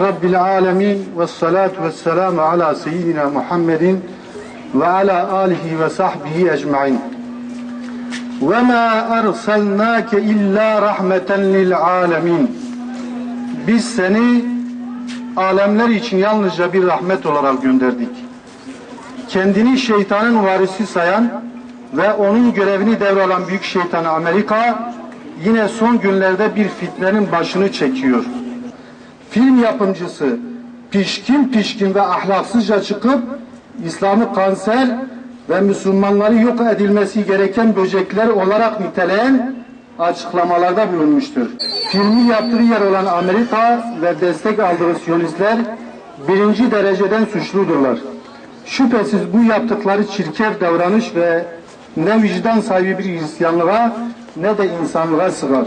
Rabbil alemin ve salatu ve selamu ala seyyidina Muhammedin ve ala alihi ve sahbihi ecmain. Ve ma erselnake illa rahmeten lil alemin. Biz seni alemler için yalnızca bir rahmet olarak gönderdik. Kendini şeytanın varisi sayan ve onun görevini devralan büyük şeytanı Amerika yine son günlerde bir fitnenin başını çekiyor. Film yapımcısı pişkin pişkin ve ahlaksızca çıkıp İslam'ı kanser ve Müslümanları yok edilmesi gereken böcekler olarak niteleyen açıklamalarda bulunmuştur. Filmi yaptığı yer olan Amerika ve destek aldığı Siyonistler birinci dereceden suçludurlar. Şüphesiz bu yaptıkları çirkef davranış ve ne vicdan sahibi bir Hristiyanlığa ne de insanlığa sığar.